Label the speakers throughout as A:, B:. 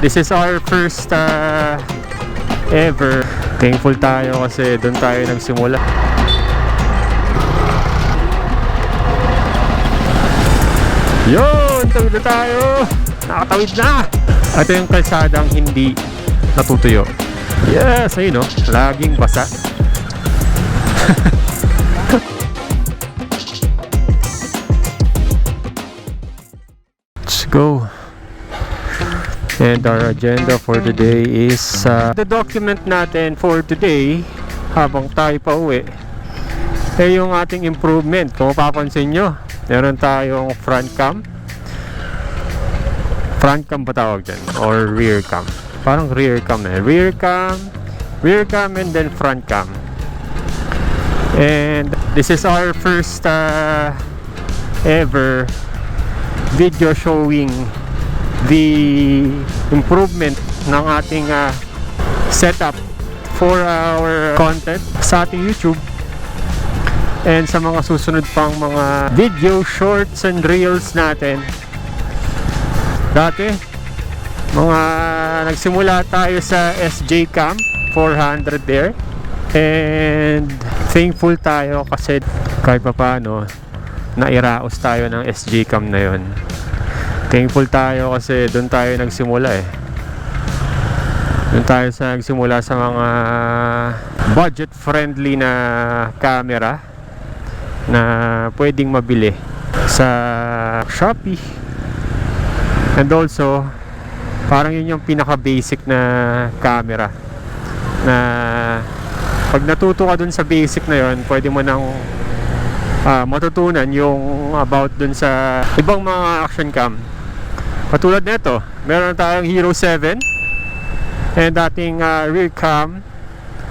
A: this is our first uh, ever. Thankful tayo kasi doon tayo nagsimula. Yun! Tawid na tayo! Nakatawid na! Ito yung kalsadang hindi natutuyo. Yes! Ayun no? Laging basa. Let's go. And our agenda for today is uh, the document natin for today habang tayo pa uwi eh yung ating improvement. Kung mapapansin nyo, meron tayong front cam. Front cam ba tawag dyan? Or rear cam? Parang rear cam eh. Rear cam, rear cam and then front cam. And this is our first uh, ever video showing the improvement ng ating uh, setup for our content sa ating YouTube and sa mga susunod pang mga video shorts and reels natin. Dati mga nagsimula tayo sa SJ Cam 400 there. And thankful tayo kasi kahit pa paano nairaos tayo ng SJ Cam na yon thankful tayo kasi doon tayo nagsimula eh. Doon tayo sa nagsimula sa mga budget friendly na camera na pwedeng mabili sa Shopee. And also parang yun yung pinaka basic na camera na pag natuto ka dun sa basic na yun pwede mo nang ah, matutunan yung about dun sa ibang mga action cam katulad nito meron tayong Hero 7 and dating ah, rear cam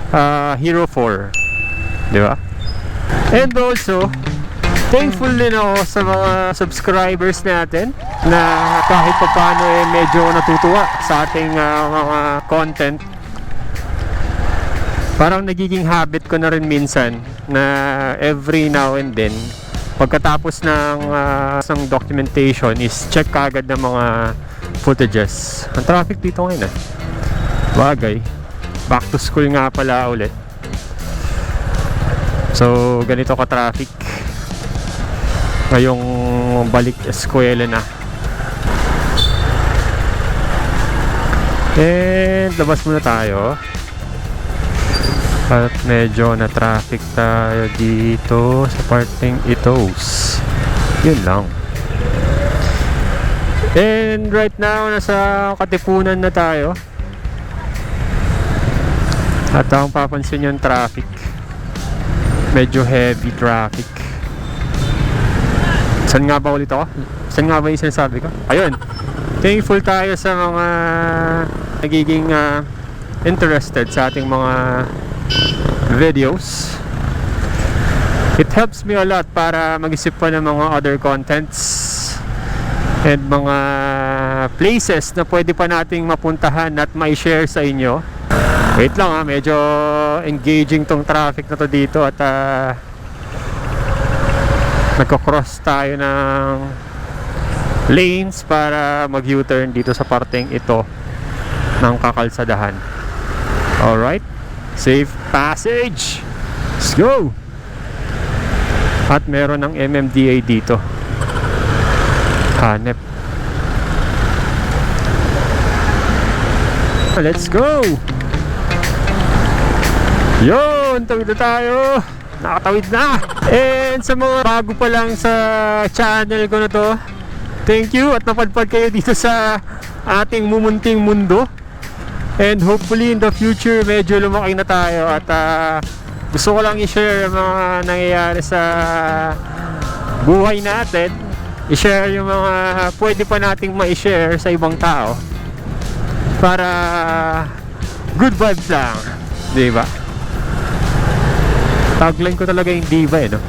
A: ah, Hero 4 di ba? And also, thankful din ako sa mga subscribers natin na kahit pa paano eh medyo natutuwa sa ating ah, mga content. Parang nagiging habit ko na rin minsan na every now and then pagkatapos ng ah, ng documentation is check kagad ng mga footages. Ang traffic dito ngayon ah. Bagay. Back to school nga pala ulit. So, ganito ka-traffic. Ngayong balik eskwela na. And labas muna tayo. At medyo na traffic tayo dito sa parting itos. Yun lang. And right now, nasa Katipunan na tayo. At ang papansin yung traffic medyo heavy traffic. Saan nga ba ulit ako? Saan nga ba yung sinasabi ko? Ayun. Thankful tayo sa mga nagiging ah, interested sa ating mga videos. It helps me a lot para mag-isip pa ng mga other contents and mga places na pwede pa nating mapuntahan at mai-share sa inyo. Wait lang ha, medyo engaging tong traffic na to dito at uh, nagko-cross tayo ng lanes para mag U-turn dito sa parteng ito ng kakalsadahan. Alright, safe passage! Let's go! At meron ng MMDA dito. Hanep. Let's go! Yun, tawid na tayo. Nakatawid na. And sa mga bago pa lang sa channel ko na to, thank you at napadpad kayo dito sa ating mumunting mundo. And hopefully in the future, medyo lumaki na tayo at ah, gusto ko lang i-share mga nangyayari sa buhay natin. I-share yung mga pwede pa nating ma-share sa ibang tao para good vibes lang. Di ba? Tagline ko talaga yung diva eh, no?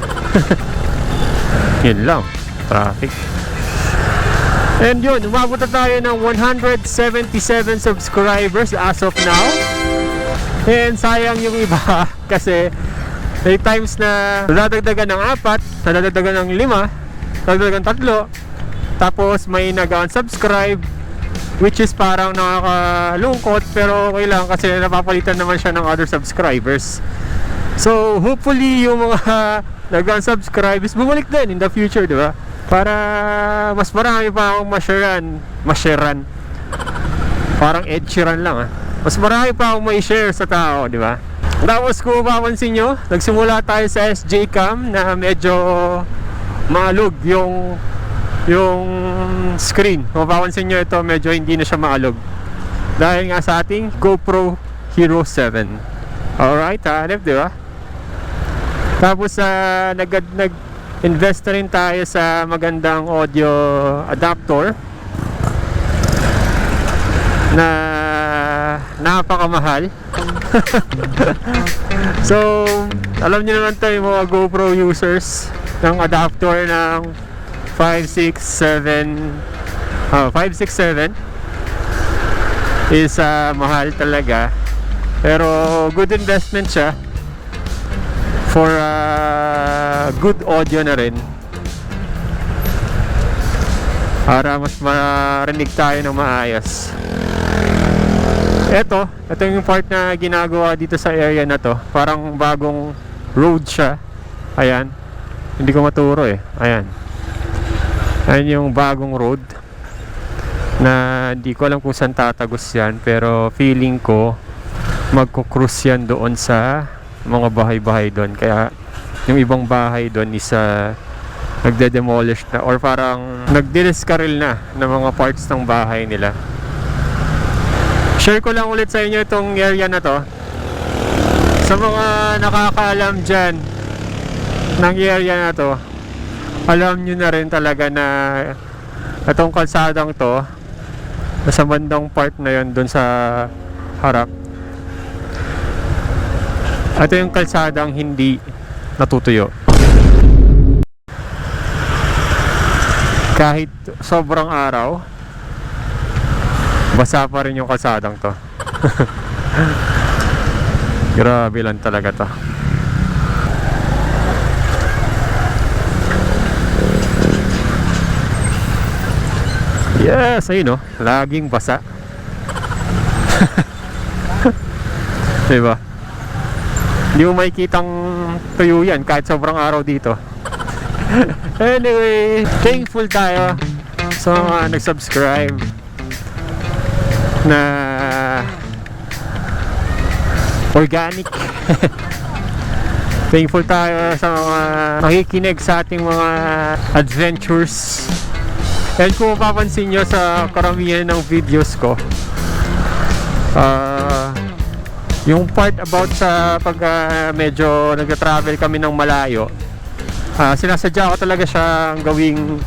A: yun lang. Traffic. And yun, umabot tayo ng 177 subscribers as of now. And sayang yung iba kasi may times na nadagdagan ng apat, nadagdagan ng lima, nadagdagan tatlo, tapos may nag-unsubscribe, which is parang nakakalungkot pero okay lang kasi napapalitan naman siya ng other subscribers. So, hopefully yung mga nag-unsubscribe is bumalik din in the future, di ba? Para mas marami pa akong masharean. Masharean. Parang Ed Sheeran lang ah. Mas marami pa akong may share sa tao, di ba? Tapos kung mapapansin nyo, nagsimula tayo sa SJ Cam na medyo maalog yung yung screen. Mapapansin nyo ito, medyo hindi na siya maalog. Dahil nga sa ating GoPro Hero 7. Alright, hanip, di ba? Tapos uh, nag, nag invest na rin tayo sa magandang audio adapter na napakamahal. so, alam niyo naman tayo mga GoPro users ng adapter ng 567 oh, 567 is ah, mahal talaga. Pero good investment siya for ah, good audio na rin. Para mas marinig tayo ng maayos. Ito, ito yung part na ginagawa dito sa area na to. Parang bagong road siya. Ayan. Hindi ko maturo eh. Ayan. Ayan yung bagong road na hindi ko alam kung saan tatagos yan pero feeling ko magko-cruise yan doon sa mga bahay-bahay doon. Kaya yung ibang bahay doon is uh, nagde-demolish na or parang nagdi-discarrel na ng mga parts ng bahay nila. Share ko lang ulit sa inyo itong area na to. Sa mga nakakaalam dyan ng area na to alam nyo na rin talaga na itong kalsadang to nasa bandang part na yon doon sa harap ito yung kalsadang hindi natutuyo kahit sobrang araw basa pa rin yung kalsadang to grabe lang talaga to Yes, ayun oh. Laging basa. diba? Hindi mo makikitang tuyo yan kahit sobrang araw dito. anyway, thankful tayo sa mga nag-subscribe na organic. thankful tayo sa mga nakikinig sa ating mga adventures And kung mapapansin nyo sa karamihan ng videos ko, ah, yung part about sa pag ah, medyo nag-travel kami ng malayo, ah, sinasadya ko talaga siyang gawing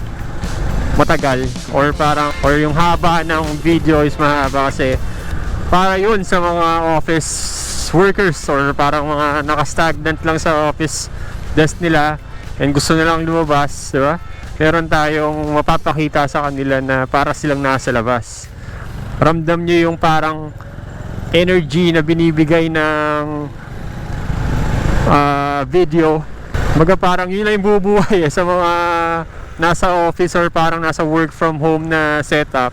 A: matagal or parang or yung haba ng video is mahaba kasi para yun sa mga office workers or parang mga naka-stagnant lang sa office desk nila and gusto nilang lumabas, di ba? meron tayong mapapakita sa kanila na para silang nasa labas. Ramdam nyo yung parang energy na binibigay ng ah, video. Maga parang yun lang yung bubuhay eh, sa mga nasa office or parang nasa work from home na setup.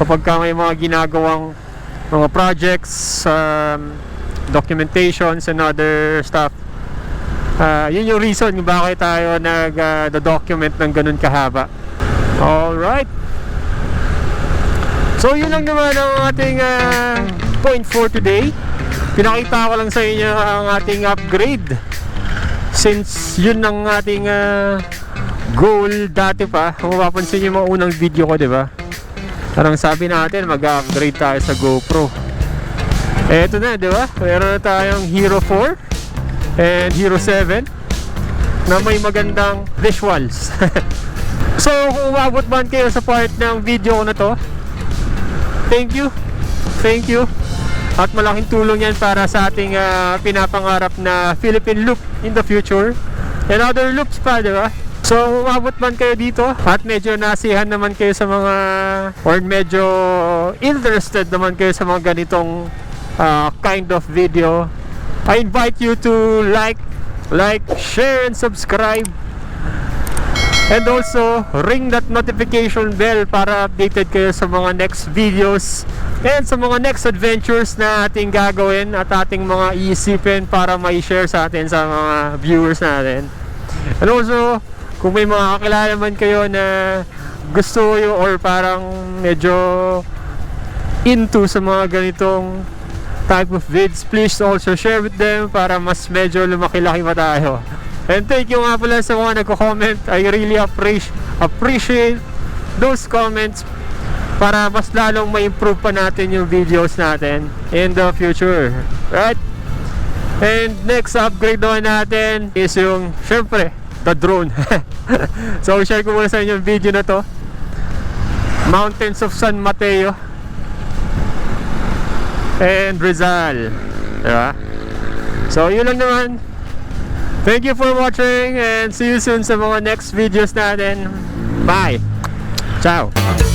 A: Kapag ka may mga ginagawang mga projects, um, documentations and other stuff Ah, yun yung reason kung bakit tayo nag-document ng ganun kahaba. Alright. So yun lang naman ang ating ah, point for today. Pinakita ko lang sa inyo ang ating upgrade. Since yun ang ating ah, goal dati pa. Kung mapapansin yung mga unang video ko, di ba? Parang sabi natin, mag-upgrade tayo sa GoPro. Eto na, di ba? Meron na tayong Hero 4 and Hero 7 na may magandang visuals. so kung umabot man kayo sa part ng video ko na to, thank you. Thank you. At malaking tulong yan para sa ating ah, pinapangarap na Philippine loop in the future. And other loops pa, di ba? So, umabot man kayo dito at medyo nasihan naman kayo sa mga or medyo interested naman kayo sa mga ganitong ah, kind of video I invite you to like, like, share, and subscribe. And also, ring that notification bell para updated kayo sa mga next videos and sa mga next adventures na ating gagawin at ating mga iisipin para may share sa atin sa mga viewers natin. And also, kung may mga kakilala man kayo na gusto nyo or parang medyo into sa mga ganitong type of vids, please also share with them para mas medyo lumaki-laki pa tayo. And thank you nga pala sa mga nagko-comment. I really appreciate appreciate those comments para mas lalong ma-improve pa natin yung videos natin in the future. Right? And next upgrade naman natin is yung, syempre, the drone. so, share ko muna sa inyo yung video na to. Mountains of San Mateo and Rizal. Diba? So, yun lang naman. Thank you for watching and see you soon sa mga next videos natin. Bye! Ciao!